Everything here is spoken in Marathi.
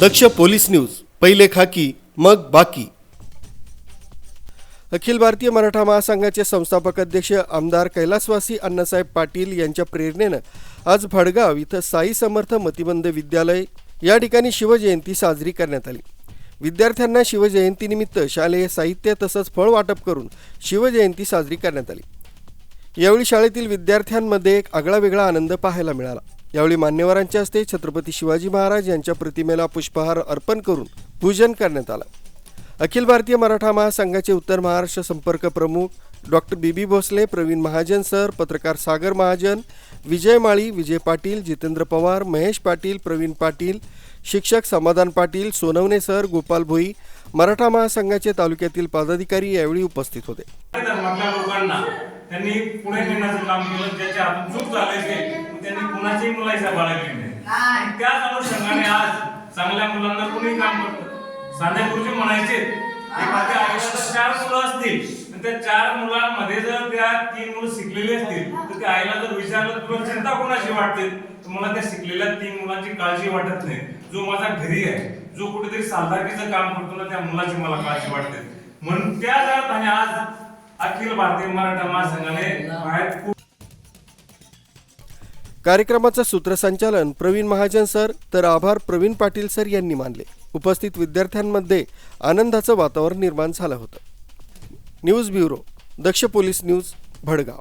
दक्ष पोलीस न्यूज पहिले खाकी मग बाकी. अखिल भारतीय मराठा महासंघाचे संस्थापक अध्यक्ष आमदार कैलासवासी अण्णासाहेब पाटील यांच्या प्रेरणेनं आज भडगाव इथं साई समर्थ मतिबंध विद्यालय या ठिकाणी शिवजयंती साजरी करण्यात आली. विद्यार्थ्यांना शिवजयंतीनिमित्त शालेय साहित्य तसंच फळ वाटप करून शिवजयंती साजरी करण्यात आली. यावेळी शाळेतील विद्यार्थ्यांमध्ये एक आगळा वेगळा आनंद पाहायला मिळाला. यावेळी मान्यवरांच्या हस्ते छत्रपती शिवाजी महाराज यांच्या प्रतिमेला पुष्पहार अर्पण करून पूजन करण्यात आलं. अखिल भारतीय मराठा महासंघाचे उत्तर महाराष्ट्र संपर्क प्रमुख doctor B B Bhosle Pravin Mahajan sir पत्रकार सागर महाजन विजय माळी विजय पाटील जितेंद्र पवार महेश पाटील प्रवीण पाटील शिक्षक समाधान पाटील सोनवणे सर गोपाल भोई मराठा महासंघाचे तालुक्यातील पदाधिकारी यावेळी उपस्थित होते. लोकांना त्यांनी पुढे नेण्याचं काम केलं ज्याच्या चूक झाली असेल त्यांनी कुणाच्याही मुलाचा बाळगली नाही. त्याच अनुषंगाने आज चांगल्या मुलांना कुणी काम करतं साध्या गुरुजी म्हणायचे एखाद्या जर चार मुलं असतील. त्या चार मुलांमध्ये जर त्या तीन मुलं शिकलेली असतील तर त्या आईला जर विचारलं तुला चिंता कोणाची वाटते? तर मला त्या शिकलेल्या तीन मुलांची काळजी वाटत नाही. जो माझा घरी आहे जो कुठेतरी सालदारकीचं काम करतो ना त्या मुलाची मला काळजी वाटते. म्हणून त्याच अर्थाने आज अखिल भारतीय मराठा महासंघाने बाहेर कार्यक्रमाचं सूत्रसंचालन प्रवीण महाजन सर तर आभार प्रवीण पाटील सर यांनी मानले. उपस्थित विद्यार्थ्यांमध्ये आनंदाचं वातावरण निर्माण झालं होतं. News bureau Daksh police news Bhadgaon.